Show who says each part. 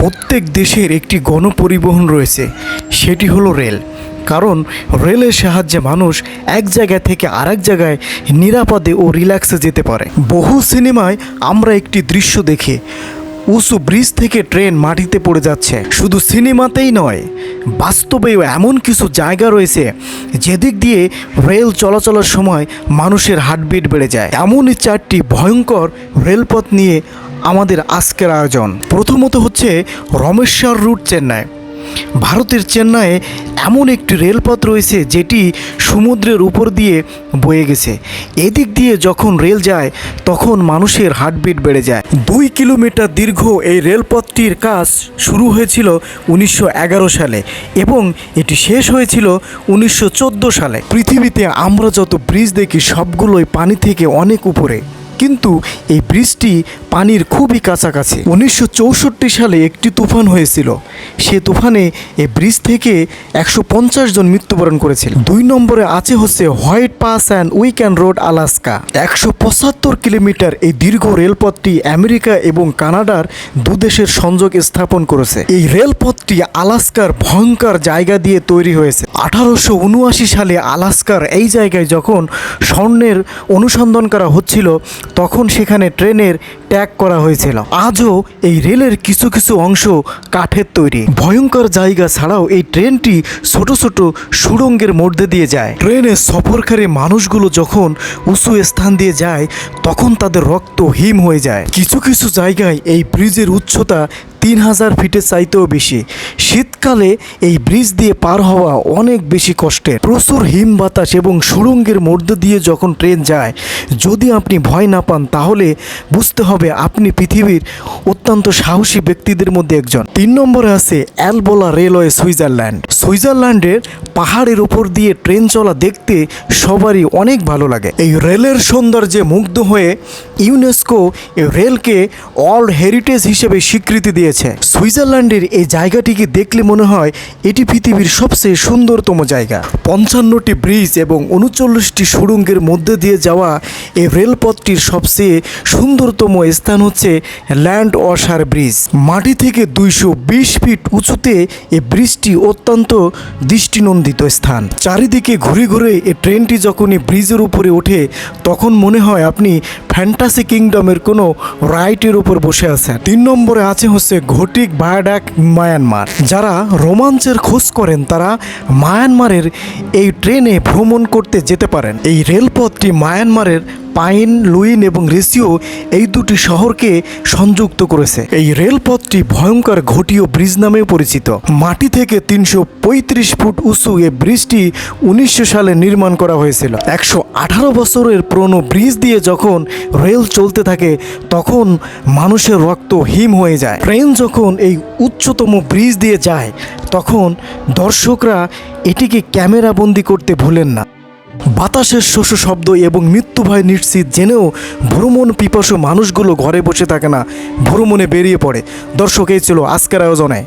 Speaker 1: প্রত্যেক দেশের একটি গণপরিবহন রয়েছে, সেটি হলো রেল। কারণ রেলের সাহায্যে মানুষ এক জায়গা থেকে আরেক জায়গায় নিরাপদে ও রিল্যাক্সে যেতে পারে। বহু সিনেমায় আমরা একটি দৃশ্য দেখি উঁচু ব্রিজ থেকে ট্রেন মাটিতে পড়ে যাচ্ছে। শুধু সিনেমাতেই নয়, বাস্তবেও এমন কিছু জায়গা রয়েছে যেদিক দিয়ে রেল চলাচলের সময় মানুষের হার্টবিট বেড়ে যায়। এমনই চারটি ভয়ঙ্কর রেলপথ নিয়ে আমাদের আজকের আয়োজন। প্রথমত হচ্ছে রমেশ্বর রুট চেন্নাই। ভারতের চেন্নাইয়ে এমন একটি রেলপথ রয়েছে যেটি সমুদ্রের উপর দিয়ে বয়ে গেছে। এদিক দিয়ে যখন রেল যায়, তখন মানুষের হার্টবিট বেড়ে যায়। দুই কিলোমিটার দীর্ঘ এই রেলপথটির কাজ শুরু হয়েছিল উনিশশো এগারো সালে এবং এটি শেষ হয়েছিল উনিশশো চোদ্দ সালে। পৃথিবীতে আমরা যত ব্রিজ দেখি, সবগুলোই পানি থেকে অনেক উপরে। কিন্তু এই ব্রিজটি পানির খুবই কাছাকাছি। উনিশশো চৌষট্টি সালে একটি তুফান হয়েছিল। সে তুফানে এই ব্রিজ থেকে একশো পঞ্চাশ জন মৃত্যুবরণ করেছিল। দুই নম্বরে আছে হচ্ছে White Pass and Yukon Road, Alaska. একশো পঁচাত্তর কিলোমিটার এই দীর্ঘ রেলপথটি আমেরিকা এবং কানাডার দুদেশের সংযোগ স্থাপন করেছে। এই রেলপথটি আলাস্কার ভয়ঙ্কর জায়গা দিয়ে তৈরি হয়েছে। আঠারোশো উনআশি সালে আলাস্কার এই জায়গায় যখন স্বর্ণের অনুসন্ধান করা হচ্ছিল তখন সেখানে ট্রেনের ট্যাগ করা হয়েছিল। আজও এই রেলের কিছু কিছু অংশ কাঠের তৈরি। ভয়ঙ্কর জায়গা ছাড়াও এই ট্রেনটি ছোট ছোট সুড়ঙ্গের মধ্যে দিয়ে যায়। ট্রেনে সফরকারী মানুষগুলো যখন উঁচু স্থান দিয়ে যায়, তখন তাদের রক্ত হিম হয়ে যায়। কিছু কিছু জায়গায় এই ব্রিজের উচ্চতা তিন হাজার ফিটের চাইতেও বেশি। শীতকালে এই ব্রিজ দিয়ে পার হওয়া অনেক বেশি কষ্টের। প্রচুর হিম বাতাস এবং সুড়ঙ্গের মধ্য দিয়ে যখন ট্রেন যায়, যদি আপনি ভয় না পান, তাহলে বুঝতে হবে আপনি পৃথিবীর অত্যন্ত সাহসী ব্যক্তিদের মধ্যে একজন। তিন নম্বরে আছে অ্যালবোলা রেলওয়ে সুইজারল্যান্ড। সুইজারল্যান্ডের পাহাড়ের ওপর দিয়ে ট্রেন চলা দেখতে সবারই অনেক ভালো লাগে। এই রেলের সৌন্দর্যে মুগ্ধ হয়ে ইউনেস্কো এই রেলকে ওয়ার্ল্ড হেরিটেজ হিসেবে স্বীকৃতি দিয়েছে সুইজারল্যান্ডের এই জায়গাটিকে দেখলে মনে হয় এটি পৃথিবীর সবচেয়ে সুন্দরতম জায়গা। পঞ্চান্নটি ব্রিজ এবং উনচল্লিশটি সুড়ঙ্গের মধ্যে দিয়ে যাওয়া এই রেলপথটির সবচেয়ে সুন্দরতম স্থান হচ্ছে ল্যান্ড ওয়াশার ব্রিজ। মাটি থেকে দুইশো বিশ ফিট উঁচুতে এই ব্রিজটি অত্যন্ত দৃষ্টিনন্দিত স্থান। চারিদিকে ঘুরে ঘুরে এই ট্রেনটি যখন এই ব্রিজের উপরে ওঠে, তখন মনে হয় আপনি ফ্যান্টাসি কিংডমের কোনো রাইটের উপর বসে আছেন। তিন নম্বরে আছে হচ্ছে ঘটিক ভায়াডাক মায়ানমার। যারা রোমাঞ্চের খোঁজ করেন, তারা মায়ানমারের এই ট্রেনে ভ্রমণ করতে যেতে পারেন। এই রেলপথটি মায়ানমারের পাইন, লুইন এবং রেসিও এই দুটি শহরকে সংযুক্ত করেছে। এই রেলপথটি ভয়ঙ্কর ঘটিও ব্রিজ নামেও পরিচিত। মাটি থেকে তিনশো পঁয়ত্রিশ ফুট উঁচু এ ব্রিজটি উনিশশো সালে নির্মাণ করা হয়েছিল। একশো আঠারো বছরের পুরনো ব্রিজ দিয়ে যখন রেল চলতে থাকে, তখন মানুষের রক্ত হিম হয়ে যায়। ট্রেন যখন এই উচ্চতম ব্রিজ দিয়ে যায়, তখন দর্শকরা এটিকে ক্যামেরাবন্দি করতে ভুলেন না। বাতাসের শস্য শব্দ এবং মৃত্যু ভয় নিশ্চিত জেনেও ভ্রমণ পিপাসু মানুষগুলো ঘরে বসে থাকে না, ভ্রমণে বেরিয়ে পড়ে। দর্শক, এই ছিল আজকের আয়োজনে।